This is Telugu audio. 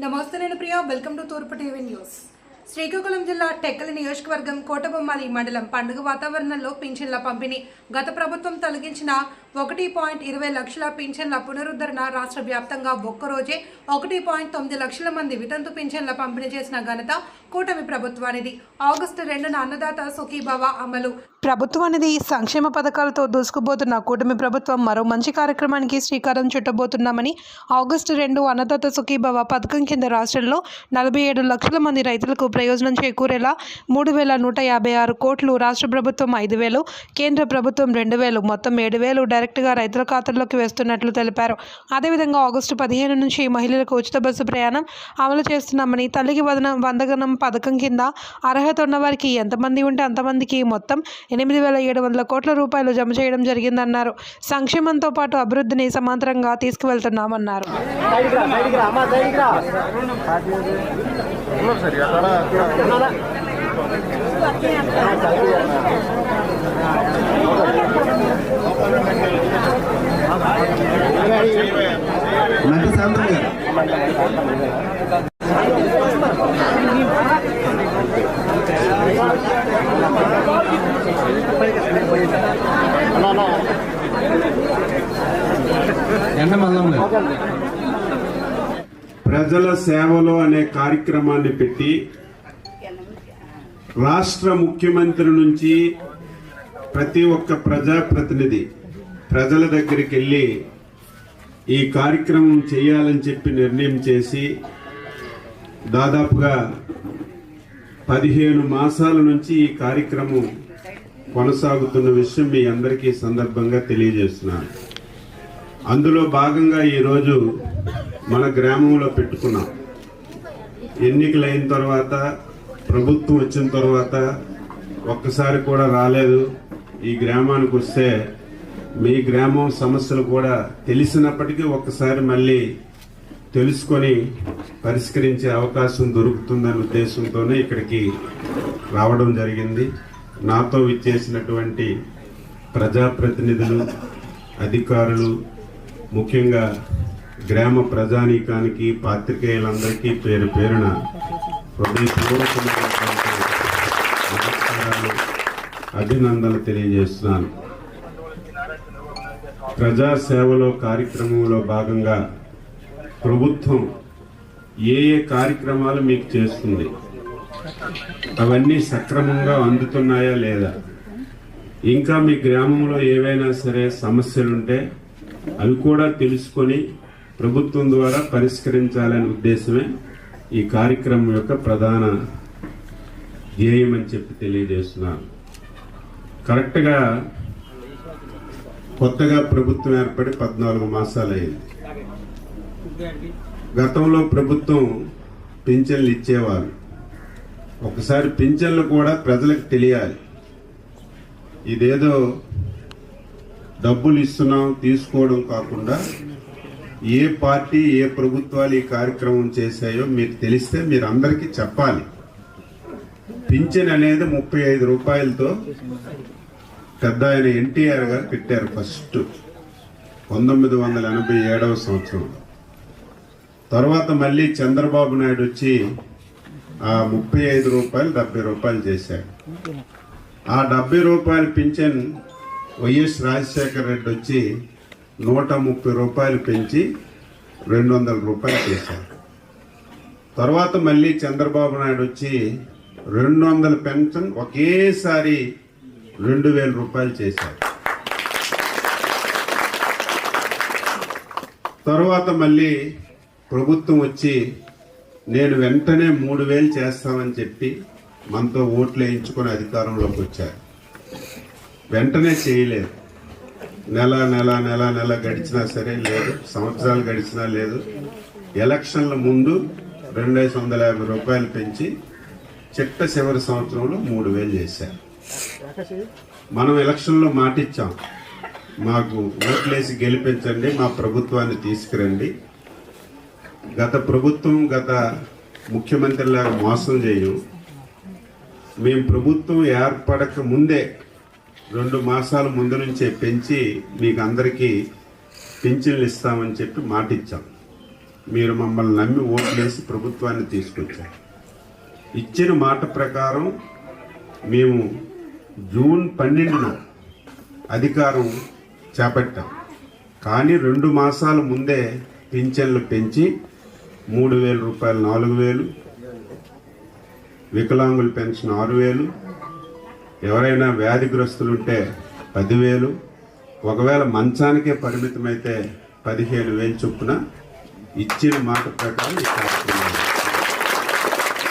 నమస్తే నేను Priya welcome to Toorpu TV news. Srikakulam జిల్లా టెక్కల నియోజకవర్గం కోటబొమ్మాలి మండలం పండుగ వాతావరణంలో పింఛన్ల పంపిణీ. గత ప్రభుత్వం తొలగించిన ఒకటి పాయింట్ ఇరవై లక్షల పింఛన్ల పునరుద్ధరణ రాష్ట్ర వ్యాప్తంగా ఒక్కరోజే ఒకటి పాయింట్ తొమ్మిది లక్షల మంది వితంతు పింఛన్ల పంపిణీ చేసిన ఘనత కూటమి ప్రభుత్వానిది. ఆగస్టు రెండున అన్నదాత సుఖీభవ అమలు. ప్రభుత్వానిది సంక్షేమ పథకాలతో దూసుకుపోతున్న కూటమి ప్రభుత్వం మరో మంచి కార్యక్రమానికి శ్రీకారం చుట్టబోతున్నామని ఆగస్టు రెండు అన్నదాత సుఖీభవ పథకం కింద రాష్ట్రంలో నలభై ఏడు లక్షల మంది రైతులకు ప్రయోజనం చేకూరేలా మూడు వేల నూట యాభై ఆరు కోట్లు రాష్ట్ర ప్రభుత్వం ఐదు వేలు కేంద్ర ప్రభుత్వం రెండు వేలు మొత్తం ఏడు వేలు డైరెక్ట్గా రైతుల ఖాతాల్లోకి వేస్తున్నట్లు తెలిపారు. అదేవిధంగా ఆగస్టు పదిహేను నుంచి మహిళలకు ఉచిత బస్సు ప్రయాణం అమలు చేస్తున్నామని తల్లికి వదనం వందగనం పథకం కింద అర్హత ఉన్నవారికి ఎంతమంది ఉంటే అంతమందికి మొత్తం ఎనిమిది వేల ఏడు వందల కోట్ల రూపాయలు జమ చేయడం జరిగిందన్నారు. సంక్షేమంతో పాటు అభివృద్ధిని సమాంతరంగా తీసుకువెళ్తున్నామన్నారు. నటి సాంతం గారు ప్రజల సేవలో అనే కార్యక్రమాన్ని పెట్టి రాష్ట్ర ముఖ్యమంత్రి నుంచి ప్రతి ఒక్క ప్రజాప్రతినిధి ప్రజల దగ్గరికి వెళ్ళి ఈ కార్యక్రమం చేయాలని చెప్పి నిర్ణయం చేసి దాదాపుగా పదిహేను మాసాల నుంచి ఈ కార్యక్రమం కొనసాగుతున్న విషయం మీ అందరికీ సందర్భంగా తెలియజేస్తున్నాను. అందులో భాగంగా ఈరోజు మన గ్రామంలో పెట్టుకున్నాం. ఎన్నికలు అయిన తర్వాత ప్రభుత్వం వచ్చిన తర్వాత ఒక్కసారి కూడా రాలేదు. ఈ గ్రామానికి వస్తే మీ గ్రామం సమస్యలు కూడా తెలిసినప్పటికీ ఒక్కసారి మళ్ళీ తెలుసుకొని పరిష్కరించే అవకాశం దొరుకుతుందన్న ఉద్దేశంతోనే ఇక్కడికి రావడం జరిగింది. నాతో విచ్చేసినటువంటి ప్రజాప్రతినిధులు అధికారులు ముఖ్యంగా గ్రామ ప్రజానీకానికి పాత్రికేయులందరికీ పేరు పేరున హృదయపూర్వకంగా అభినందనలు తెలియజేస్తున్నాను. ప్రజాసేవలో కార్యక్రమంలో భాగంగా ప్రభుత్వం ఏ ఏ కార్యక్రమాలు మీకు చేస్తుంది? అవన్నీ సక్రమంగా అందుతున్నాయా లేదా? ఇంకా మీ గ్రామంలో ఏవైనా సరే సమస్యలుంటే అవి కూడా తెలుసుకొని ప్రభుత్వం ద్వారా పరిష్కరించాలనే ఉద్దేశమే ఈ కార్యక్రమం యొక్క ప్రధాన ధ్యేయమని చెప్పి తెలియజేస్తున్నాను. కరెక్ట్గా కొత్తగా ప్రభుత్వం ఏర్పడి పద్నాలుగు మాసాలు అయింది గతంలో ప్రభుత్వం పింఛన్లు ఇచ్చేవారు ఒకసారి పింఛన్లు కూడా ప్రజలకు తెలియాలి. ఇదేదో డబ్బులు ఇస్తున్నాం తీసుకోవడం కాకుండా ఏ పార్టీ ఏ ప్రభుత్వాలు ఈ కార్యక్రమం చేశాయో మీకు తెలిస్తే మీరు అందరికీ చెప్పాలి. పింఛన్ అనేది ముప్పై ఐదు రూపాయలతో పెద్ద ఆయన ఎన్టీఆర్ గారు పెట్టారు ఫస్ట్. పంతొమ్మిది వందల ఎనభై ఏడవ సంవత్సరంలో తర్వాత మళ్ళీ చంద్రబాబు నాయుడు వచ్చి ఆ ముప్పై ఐదు రూపాయలు డెబ్బై రూపాయలు చేశారు. ఆ డెబ్బై రూపాయలు పింఛన్ వైఎస్ రాజశేఖర రెడ్డి వచ్చి నూట ముప్పై రూపాయలు పెంచి రెండు వందల రూపాయలు చేశారు. తర్వాత మళ్ళీ చంద్రబాబు నాయుడు వచ్చి రెండు వందల పెన్షన్ ఒకేసారి రెండు వేల రూపాయలు చేశారు. తర్వాత మళ్ళీ ప్రభుత్వం వచ్చి నేను వెంటనే మూడు వేలు చేస్తామని చెప్పి మనతో ఓట్లు వేయించుకొని అధికారంలోకి వచ్చారు. వెంటనే చేయలేదు. నెల నెల నెల నెల గడిచినా సరే లేదు. సంవత్సరాలు గడిచినా లేదు. ఎలక్షన్ల ముందు రెండు వందల యాభై రూపాయలు పెంచి చిట్ట చివరి సంవత్సరంలో మూడు వేలు చేశారు. మనం ఎలక్షన్లో మాటిచ్చాం. మాకు ఓట్లేసి గెలిపించండి మా ప్రభుత్వాన్ని తీసుకురండి. గత ప్రభుత్వం గత ముఖ్యమంత్రిలాగా మోసం చేయం. మేము ప్రభుత్వం ఏర్పడక ముందే రెండు మాసాల ముందు నుంచే పెంచి మీకు అందరికీ పింఛన్లు ఇస్తామని చెప్పి మాట ఇచ్చాం మీరు మమ్మల్ని నమ్మి ఓట్లేసి ప్రభుత్వాన్ని తీసుకొచ్చారు. ఇచ్చిన మాట ప్రకారం మేము జూన్ పన్నెండున అధికారం చేపట్టాం. కానీ రెండు మాసాల ముందే పింఛన్లు పెంచి మూడు వేల రూపాయలు నాలుగు వేలు వికలాంగుల పెన్షన్ ఆరు వేలు ఎవరైనా వ్యాధిగ్రస్తులుంటే పదివేలు ఒకవేళ మంచానికే పరిమితమైతే పదిహేను వేలు చొప్పున ఇచ్చిన మాట ప్రకారం ఈ కార్యక్రమం